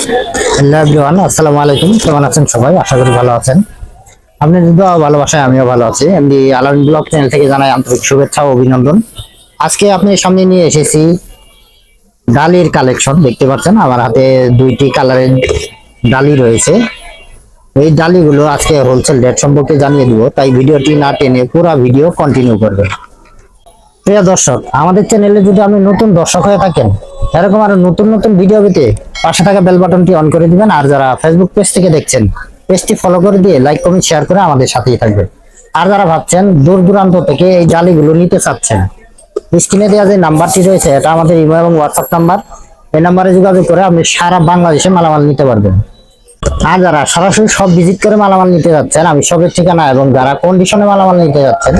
Hello আসসালামু আলাইকুম। কেমন আছেন সবাই? আশা করি ভালো আছেন। আপনাদের দোয়া ভালোবাসায় আমিও ভালো আছি। এমনি আলামিন ব্লগ চ্যানেল থেকে জানাই আন্তরিক শুভেচ্ছা ও অভিনন্দন। আজকে আপনার সামনে নিয়ে এসেছি ডালির কালেকশন দেখতে পাচ্ছেন? আমার হাতে দুইটি কালারের ডালি রয়েছে। এই ডালিগুলো আজকে হোলসেল রেট সম্পর্কে জানিয়ে দিব, তাই ভিডিওটি না টেনে পুরো ভিডিও কন্টিনিউ করবে প্রিয় দর্শক, আমাদের চ্যানেলে যদি আপনি নতুন দর্শক হয়ে থাকেন, এরকম আরও নতুন নতুন ভিডিও পেতে পাশে থাকা বেল বাটনটি অন করে দিবেন। আর যারা ফেসবুক পেজ থেকে দেখছেন পেজটি ফলো করে দিয়ে লাইক কমেন্ট শেয়ার করে আমাদের সাথেই থাকবেন। আর যারা ভাবছেন দূর দূরান্ত থেকে এই জালিগুলো নিতে চাচ্ছেন স্ক্রিনে দেওয়া যে নাম্বারটি রয়েছে, এটা আমাদের ইমো এবং হোয়াটসঅ্যাপ নাম্বার এই নাম্বারে যোগাযোগ করে আপনি সারা বাংলাদেশে মালামাল নিতে পারবেন। আর যারা সরাসরি সব ভিজিট করে মালামাল নিতে যাচ্ছেন, আমি সবের ঠিকানা এবং যারা কন্ডিশনে মালামাল নিতে যাচ্ছেন,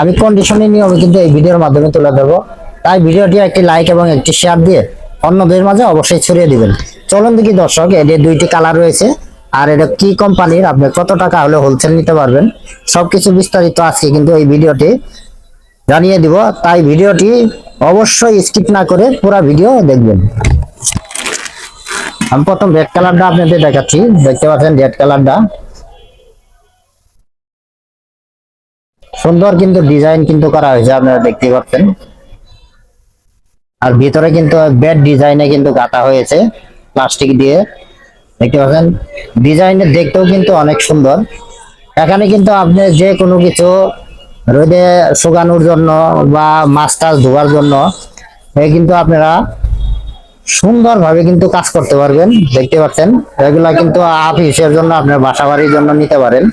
আমি কন্ডিশনে নিয়ে আমি কিন্তু এই ভিডিওর মাধ্যমে তুলে দেবো তাই ভিডিওটি একটি লাইক এবং একটি শেয়ার দিয়ে অন্যদের মাঝে অবশ্যই ছড়িয়ে দিবেন। চলুন দেখি দর্শক এদের দুইটি কালার রয়েছে, আর এটা কি কোম্পানির, আপনি কত টাকা হলে হোলসেল নিতে পারবেন? সবকিছু বিস্তারিত আজকে কিন্তু এই ভিডিওটি জানিয়ে দিব। তাই ভিডিওটি অবশ্যই স্কিপ না করে পুরো ভিডিও দেখবেন। আমি প্রথম রেড কালারটা আপনাদের দেখাচ্ছি। দেখতে পাচ্ছেন রেড কালারটা সুন্দর কিন্তু ডিজাইন কিন্তু করা হয়েছে, আপনারা দেখতে পাচ্ছেন। আর ভিতরে কিন্তু বেড ডিজাইনে কিন্তু গাঁথা হয়েছে প্লাস্টিক দিয়ে। দেখতে পাচ্ছেন? ডিজাইনের দেখতেও কিন্তু অনেক সুন্দর। এখানে কিন্তু আপনি যে কোনো কিছু রোদে শুকানোর জন্য বা মাছ টাছ ধোয়ার জন্য কিন্তু আপনারা সুন্দরভাবে কিন্তু কাজ করতে পারবেন। দেখতে পাচ্ছেন? এগুলা কিন্তু অফিসের জন্য আপনার বাসা বাড়ির জন্য নিতে পারেন।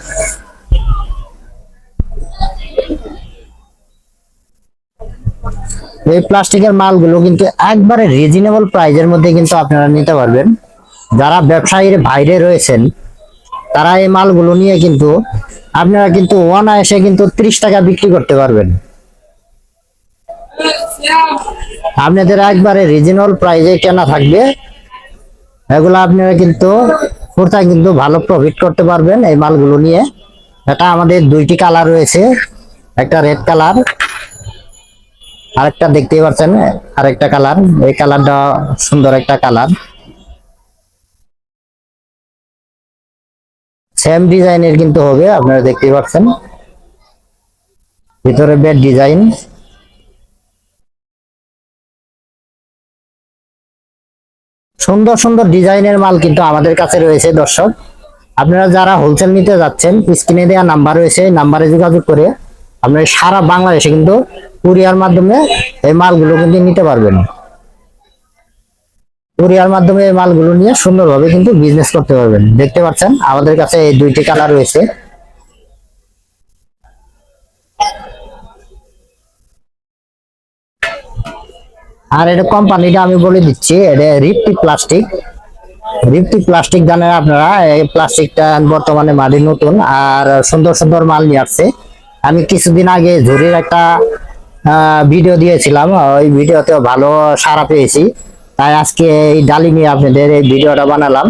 এই প্লাস্টিকের মালগুলো কিন্তু একবারে রিজনেবল প্রাইজের মধ্যে কিন্তু আপনারা নিতে পারবেন। যারা ব্যবসায়ীর বাইরে রয়েছেন, তারা এই মালগুলো নিয়ে কিন্তু আপনারা কিন্তু অনায়াসে কিন্তু ত্রিশ টাকা বিক্রি করতে পারবেন। আপনাদের একবারে রিজনেবল প্রাইজে কেনা থাকবে। এগুলো আপনারা কিন্তু কোথায় কিন্তু ভালো প্রফিট করতে পারবেন এই মালগুলো নিয়ে। এটা আমাদের দুইটি কালার রয়েছে, একটা রেড কালার আরেকটা দেখতেই পাচ্ছেন আরেকটা কালার। এই কালারটা সুন্দর একটা কালার। সেম ডিজাইনের কিন্তু হবে, আপনারা দেখতেই পাচ্ছেন। ভিতরে বেড ডিজাইন। সুন্দর সুন্দর ডিজাইনের মাল কিন্তু আমাদের কাছে রয়েছে, দর্শক। আপনারা যারা হোলসেল নিতে যাচ্ছেন, স্ক্রিনে দেওয়া নাম্বার রয়েছে নাম্বারে যোগাযোগ করে আপনারা সারা বাংলাদেশে কিন্তু কুরিয়ার মাধ্যমে এই মালগুলো কিন্তু নিতে পারবেন। কুরিয়ার মাধ্যমে এই মালগুলো নিয়ে সুন্দরভাবে কিন্তু বিজনেস করতে পারবেন। দেখতে পাচ্ছেন, আমাদের কাছে এই দুইটি কালার রয়েছে। আর এটা কোম্পানিটা আমি বলে দিচ্ছি, এটা রিপ্টি প্লাস্টিক রিপটি প্লাস্টিক জানেন আপনারা, এই প্লাস্টিকটা বর্তমানে মাটি নতুন আর সুন্দর সুন্দর মাল নিয়ে আসছে। আমি কিছুদিন আগে ঝুড়ির একটা ভিডিও দিয়েছিলাম। ওই ভিডিওতে ভালো সাড়া পেয়েছি। তাই আজকে এই ডালি নিয়ে আপনাদের এই ভিডিওটা বানালাম।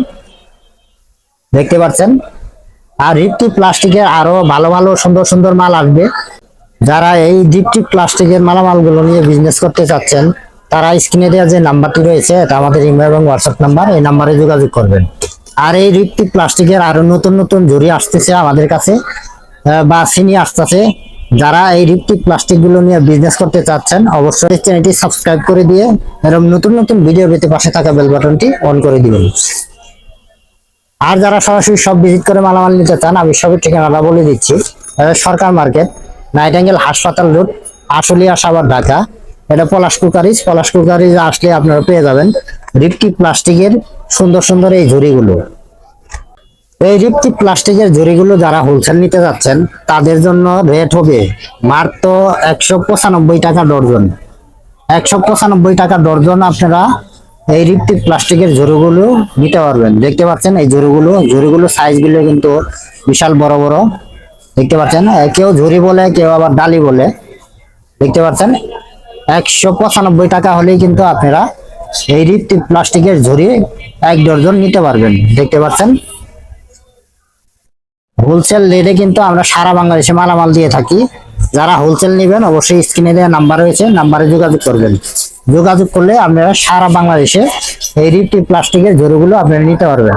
দেখতে পাচ্ছেন? আর রিপ্টি প্লাস্টিকের আরও ভালো ভালো সুন্দর সুন্দর মাল আসবে। যারা এই রিপ্টি প্লাস্টিকের মালামালগুলো নিয়ে বিজনেস করতে চাচ্ছেন, তারা স্ক্রিনে দেওয়া যে নাম্বারটি রয়েছে, এটা আমাদের ইমেল এবং হোয়াটসঅ্যাপ নাম্বার এই নাম্বারে যোগাযোগ করবেন। আর এই রিপ্টি প্লাস্টিকের আরও নতুন নতুন ঝুড়ি আসতেছে আমাদের কাছে। বা চিনি আসতেছে, যারা এই রিপ্টিক প্লাস্টিকগুলো নিয়ে বিজনেস করতে চাচ্ছেন, অবশ্যই চ্যানেলটি সাবস্ক্রাইব করে দিয়ে এরকম নতুন নতুন ভিডিও পেতে পাশে থাকা বেল বাটনটি অন করে দিবেন। আর যারা সরাসরি সব ভিজিট করে মালামাল নিতে চান, আমি সবের ঠিকানাটা বলে দিচ্ছি। সরকার মার্কেট নাইট নাইটাঙ্গেল হাসপাতাল রোড আশুলিয়া, সাভার, ঢাকা। এটা পলাশ কুকারিজ পলাশ কুকারিজ আসলে আপনারা পেয়ে যাবেন রিপ্টি প্লাস্টিকের সুন্দর সুন্দর এই ঝুড়িগুলো। এই রিপ্টি প্লাস্টিকের ঝুড়িগুলো যারা হোলসেল নিতে যাচ্ছেন, তাদের জন্য রেট হবে মাত্র একশো পঁচানব্বই টাকা ডর্জন। একশো পঁচানব্বই টাকা ডর্জন আপনারা এই রিপ্টি প্লাস্টিকের ঝুড়িগুলো নিতে পারবেন। দেখতে পাচ্ছেন এই ঝুড়িগুলো ঝুড়িগুলো সাইজগুলো কিন্তু বিশাল বড় বড়। দেখতে পাচ্ছেন কেউ ঝুড়ি বলে, কেউ আবার ডালি বলে। দেখতে পাচ্ছেন, একশো পঁচানব্বই টাকা হলেই কিন্তু আপনারা এই রিপ্টি প্লাস্টিকের ঝুড়ি এক ডর্জন নিতে পারবেন। দেখতে পাচ্ছেন হোলসেল রেটে কিন্তু আমরা সারা বাংলাদেশে মালামাল দিয়ে থাকি। যারা হোলসেল নেবেন, অবশ্যই স্ক্রিনে দেওয়া নাম্বার রয়েছে নাম্বারে যোগাযোগ করবেন। যোগাযোগ করলে আপনারা সারা বাংলাদেশে এই রিপটি প্লাস্টিকের জরিগুলো আপনারা নিতে পারবেন।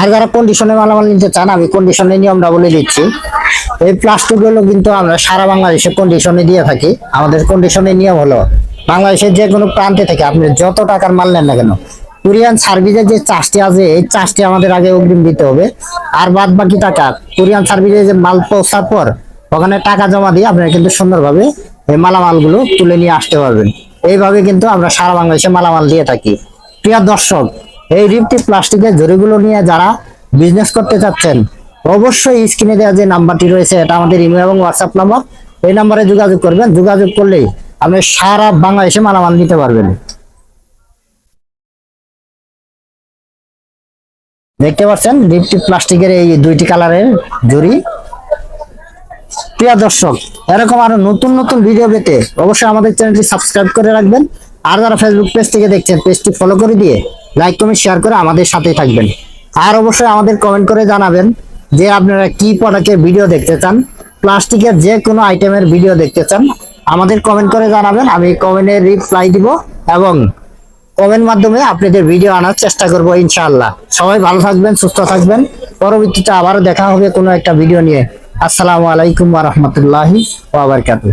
আর যারা কন্ডিশনে মালামাল নিতে চান, আমি কন্ডিশনের নিয়মটা বলে দিচ্ছি। এই প্লাস্টিকগুলো কিন্তু আমরা সারা বাংলাদেশে কন্ডিশনে দিয়ে থাকি। আমাদের কন্ডিশনের নিয়ম হলো, বাংলাদেশের যে কোনো প্রান্তে থেকে আপনি যত টাকার মাল নেন না কেন কোরিয়ান সার্ভিসের যে চার্জটি আছে, এই চার্জটি আমাদের আগে অগ্রিম দিতে হবে। আর বাদ বাকি টাকা, কোরিয়ান সার্ভিসে যে মাল পৌঁছার পর ওখানে টাকা জমা দিয়ে আপনারা কিন্তু সুন্দরভাবে এই মালামালগুলো তুলে নিয়ে আসতে পারবেন। এইভাবে কিন্তু আমরা সারা বাংলাদেশে মালামাল দিয়ে থাকি। প্রিয় দর্শক, এই রিপটি প্লাস্টিকের জরিগুলো নিয়ে যারা বিজনেস করতে চাচ্ছেন, অবশ্যই স্ক্রিনে দেওয়া যে নাম্বারটি রয়েছে, এটা আমাদের ইমেল এবং হোয়াটসঅ্যাপ নাম্বার এই নাম্বারে যোগাযোগ করবেন। যোগাযোগ করলেই আপনি সারা বাংলাদেশে মালামাল নিতে পারবেন। দেখতে পাচ্ছেন রিপটি প্লাস্টিকের এই দুইটি কালারের জরি প্রিয় দর্শক, এরকম আরও নতুন নতুন ভিডিও পেতে অবশ্যই আমাদের চ্যানেলটি সাবস্ক্রাইব করে রাখবেন। আর যারা ফেসবুক পেজ থেকে দেখছেন পেজটি ফলো করে দিয়ে লাইক কমেন্ট শেয়ার করে আমাদের সাথেই থাকবেন। আর অবশ্যই আমাদের কমেন্ট করে জানাবেন যে আপনারা কি প্রোডাক্টের ভিডিও দেখতে চান, প্লাস্টিকের যে কোনো আইটেমের ভিডিও দেখতে চান, আমাদের কমেন্ট করে জানাবেন, আমি কমেন্টের রিপ্লাই দিব এবং কমেন্ট মাধ্যমে আপনাদের ভিডিও আনার চেষ্টা করব, ইনশাআল্লাহ। সবাই ভালো থাকবেন, সুস্থ থাকবেন। পরবর্তীতে আবারও দেখা হবে কোনো একটা ভিডিও নিয়ে। আসসালামু আলাইকুম ওয়া বারাকাতুহু।